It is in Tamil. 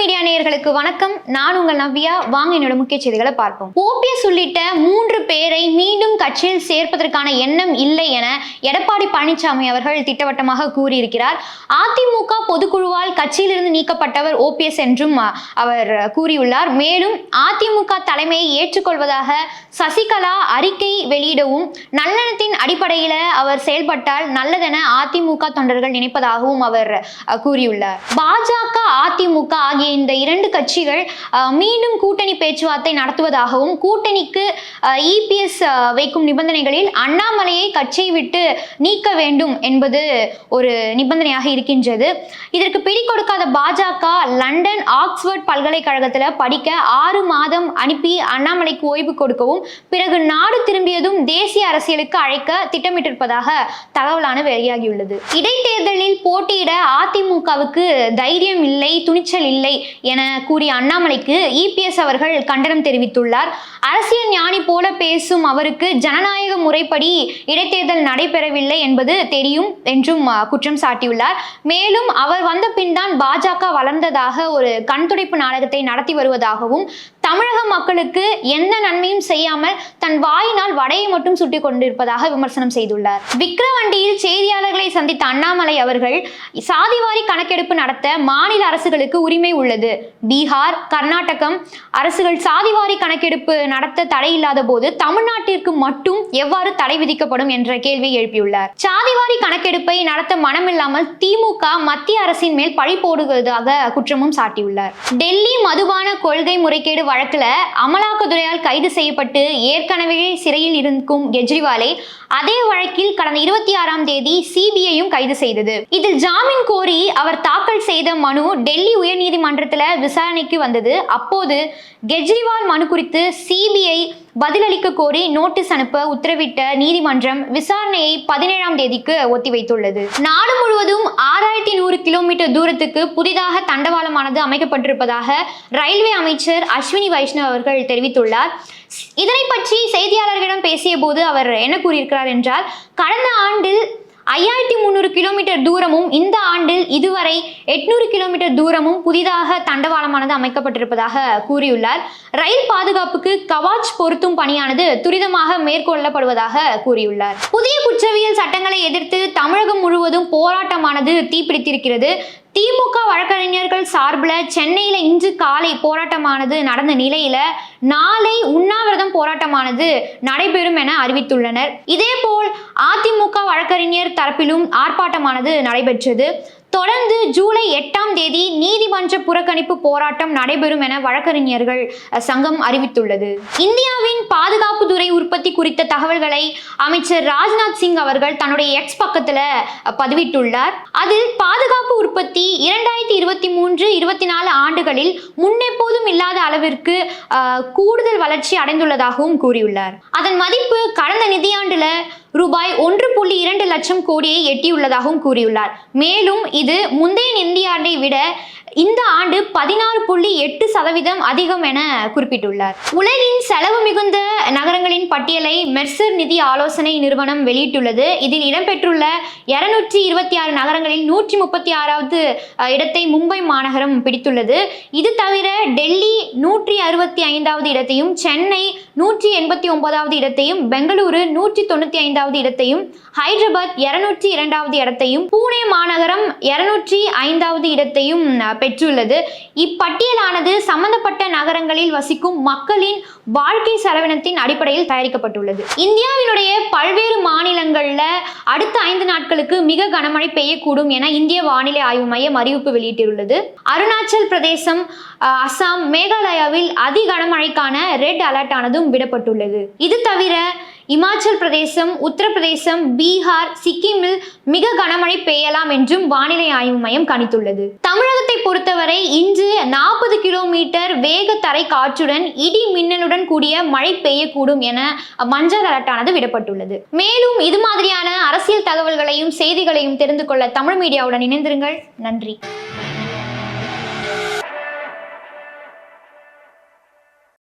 மீடியா நேயர்களுக்கு வணக்கம். நான் உங்கள் நவ்யா. வாங்க என்னோட முக்கிய செய்திகளை பார்ப்போம். ஓபிஎஸ் உள்ளிட்ட மூன்று பேரை மீண்டும் கட்சியில் சேர்ப்பதற்கான எண்ணம் இல்லை என எடப்பாடி பழனிசாமி அவர்கள் திட்டவட்டமாக கூறியிருக்கிறார். அதிமுக பொதுக்குழுவால் கட்சியிலிருந்து நீக்கப்பட்டவர் ஓபிஎஸ் என்றும் அவர் கூறியுள்ளார். மேலும் அதிமுக தலைமையை ஏற்றுக்கொள்வதாக சசிகலா அறிக்கை வெளியிடவும் நல்லெண்ணத்தின் அடிப்படையில் அவர் செயல்பட்டால் நல்லதென அதிமுக தொண்டர்கள் நினைப்பதாகவும் அவர் கூறியுள்ளார். பாஜக அதிமுக ஆகிய இந்த இரண்டு கட்சிகள் மீண்டும் கூட்டணி பேச்சுவார்த்தை நடத்துவதாகவும் கூட்டணிக்கு இபிஎஸ் வைக்கும் நிபந்தனைகளில் அண்ணாமலையை கட்சியை விட்டு நீக்க வேண்டும் என்பது ஒரு நிபந்தனையாக இருக்கின்றது. இதற்கு பிடி கொடுக்காத பாஜக லண்டன் ஆக்ஸ்போர்ட் பல்கலைக்கழகத்தில் படிக்க ஆறு மாதம் அனுப்பி அண்ணாமலைக்கு ஓய்வு கொடுக்கவும் பிறகு நாடு திரும்பியதும் தேசிய அரசியலுக்கு அழைக்க திட்டமிட்டிருப்பதாக தகவலான வெளியாகியுள்ளது. இடைத்தேர்தலில் போட்டியிட அதிமுகவுக்கு தைரியம் இல்லை துணிச்சல் இல்லை என கூறிய அண்ணாமலைக்கு இபிஎஸ் அவர்கள் கண்டனம் தெரிவித்துள்ளார். அரசியல் ஞானி போல பேசும் அவருக்கு ஜனநாயக முறைப்படி இடைத்தேர்தல் நடைபெறவில்லை என்பது தெரியும் என்றும் குற்றம் சாட்டியுள்ளார். மேலும் அவர் வந்த பின் தான் பாஜக வளர்ந்ததாக ஒரு கண்துடைப்பு நாடகத்தை நடத்தி வருவதாகவும் தமிழக மக்களுக்கு எந்த நன்மையும் செய்யாமல் தன் வாயினால் வடையை மட்டும் சுட்டி கொண்டிருப்பதாக விமர்சனம் செய்துள்ளார். விக்ரவண்டியில் செய்தியாளர்களை சந்தித்த அண்ணாமலை அவர்கள் சாதிவாரி கணக்கெடுப்பு நடத்த மாநில அரசுகளுக்கு உரிமை உள்ளது. பீகார் கர்நாடகம் அரசுகள் சாதிவாரி கணக்கெடுப்பு நடத்த தடை இல்லாத போது தமிழ்நாட்டிற்கு மட்டும் எவ்வாறு தடை விதிக்கப்படும் என்ற கேள்வியை எழுப்பியுள்ளார். சாதிவாரி கணக்கெடுப்பை நடத்த மனமில்லாமல் திமுக மத்திய அரசின் மேல் பழி போடுவதாக குற்றமும் சாட்டியுள்ளார். டெல்லி மதுபான கொள்கை முறைகேடு வழக்கில் அமலாக்கத்துறையால் கைது செய்யப்பட்டு ஏற்கனவே சிறையில் இருக்கும் கெஜ்ரிவாலை அதே வழக்கில் கடந்த இருபத்தி ஆறாம் தேதி சிபிஐயும் கைது செய்தது. இதில் ஜாமீன் கோரி அவர் தாக்கல் செய்த மனு டெல்லி உயர்நீதிமன்றத்தில் விசாரணைக்கு வந்தது. அப்போது கெஜ்ரிவால் மனு குறித்து சிபிஐ பதிலளிக்க கோரி நோட்டீஸ் அனுப்ப உத்தரவிட்ட நீதிமன்றம் விசாரணையை பதினேழாம் தேதிக்கு ஒத்திவைத்துள்ளது. நாடு முழுவதும் ஆறாயிரத்தி நூறு கிலோமீட்டர் தூரத்துக்கு புதிதாக தண்டவாளமானது அமைக்கப்பட்டிருப்பதாக ரயில்வே அமைச்சர் அஸ்வினி வைஷ்ணவ் அவர்கள் தெரிவித்துள்ளார். இதனை பற்றி செய்தியாளர்களிடம் பேசிய போது அவர் என்ன கூறியிருக்கிறார் என்றால் கடந்த ஆண்டில் கிலோமீட்டர் தூரமும் இந்த ஆண்டில் இதுவரை எட்நூறு கிலோமீட்டர் தூரமும் புதிதாக தண்டவாளமானது அமைக்கப்பட்டிருப்பதாக கூறியுள்ளார். ரயில் பாதுகாப்புக்கு கவாச் பொருத்தும் பணியானது துரிதமாக மேற்கொள்ளப்படுவதாக கூறியுள்ளார். புதிய குற்றவியல் சட்டங்களை எதிர்த்து தமிழகம் முழுவதும் போராட்டமானது தீப்பிடித்திருக்கிறது. திமுக வழக்கறிஞர்கள் சார்பில் சென்னையில் இன்று காலை போராட்டமானது நடந்த நிலையில நாளை உண்ணாவிரதம் போராட்டமானது நடைபெறும் என அறிவித்துள்ளனர். இதேபோல் அதிமுக வழக்கறிஞர் தரப்பிலும் ஆர்ப்பாட்டமானது நடைபெற்றது. தொடர்ந்து ஜூலை எட்டாம் தேதி நீதிமன்ற புறக்கணிப்பு போராட்டம் நடைபெறும் என வழக்கறிஞர்கள் சங்கம் அறிவித்துள்ளது. இந்தியாவின் பாதுகாப்பு துறை உற்பத்தி குறித்த தகவல்களை அமைச்சர் ராஜ்நாத் சிங் அவர்கள் தன்னுடைய எக்ஸ் பக்கத்துல பதிவிட்டுள்ளார். அதில் பாதுகாப்பு உற்பத்தி இரண்டாயிரத்தி இருபத்தி மூன்று இருபத்தி நாலு ஆண்டுகளில் முன்னெப்போதும் இல்லாத அளவிற்கு கூடுதல் வளர்ச்சி அடைந்துள்ளதாகவும் கூறியுள்ளார். அதன் மதிப்பு கடந்த நிதியாண்டுல ரூபாய் ஒன்று புள்ளி இரண்டு லட்சம் கோடியை எட்டியுள்ளதாகவும் கூறியுள்ளார். மேலும் இது முந்தைய நிதியாண்டை விட இந்த ஆண்டு பதினாறு புள்ளி எட்டு சதவீதம் அதிகம் என குறிப்பிட்டுள்ளார். உலகின் செலவு மிகுந்த நகரங்களின் பட்டியலை மெர்சர் நிதி ஆலோசனை நிறுவனம் வெளியிட்டுள்ளது. இதில் இடம்பெற்றுள்ள இருநூற்றி இருபத்தி ஆறு நகரங்களில் நூற்றி முப்பத்தி ஆறாவது இடத்தை மும்பை மாநகரம் பிடித்துள்ளது. இது தவிர டெல்லி நூற்றி அறுபத்தி ஐந்தாவது இடத்தையும் சென்னை நூற்றி எண்பத்தி ஒன்பதாவது இடத்தையும் பெங்களூரு நூற்றி தொண்ணூற்றி ஐந்தாவது இடத்தையும் ஹைதராபாத் இருநூற்றி இரண்டாவது இடத்தையும் பூனே மாநகரம் இருநூற்றி ஐந்தாவது இடத்தையும் பெற்றுள்ளது. இப்பட்டியலானது சம்பந்தப்பட்ட நகரங்களில் வசிக்கும் மக்களின் வாழ்க்கை செலவினத்தின் அடிப்படையில் தயாரிக்கப்பட்டுள்ளது. இந்தியாவினுடைய பல்வேறு மாநிலங்களில் அடுத்த ஐந்து நாட்களுக்கு மிக கனமழை பெய்யக்கூடும் என இந்திய வானிலை ஆய்வு மையம் அறிவிப்பு வெளியிட்டுள்ளது அருணாச்சல் பிரதேசம் அசாம் மேகாலயாவில் அதி கனமழைக்கான ரெட் அலர்ட் ஆனதும் விடப்பட்டுள்ளது. இது தவிர இமாச்சல் பிரதேசம் உத்தரப்பிரதேசம் பீகார் சிக்கிமில் மிக கனமழை பெய்யலாம் என்றும் வானிலை ஆய்வு மையம் கணித்துள்ளது. தமிழகத்தை பொறுத்தவரை இன்று நாற்பது கிலோமீட்டர் வேக தரை காற்றுடன் இடி மின்னலுடன் கூடிய மழை பெய்யக்கூடும் என மஞ்சள் அலர்ட்டானது விடப்பட்டுள்ளது. மேலும் இது மாதிரியான அரசியல் தகவல்களையும் செய்திகளையும் தெரிந்து கொள்ள தமிழ் மீடியாவுடன் இணைந்திருங்கள். நன்றி.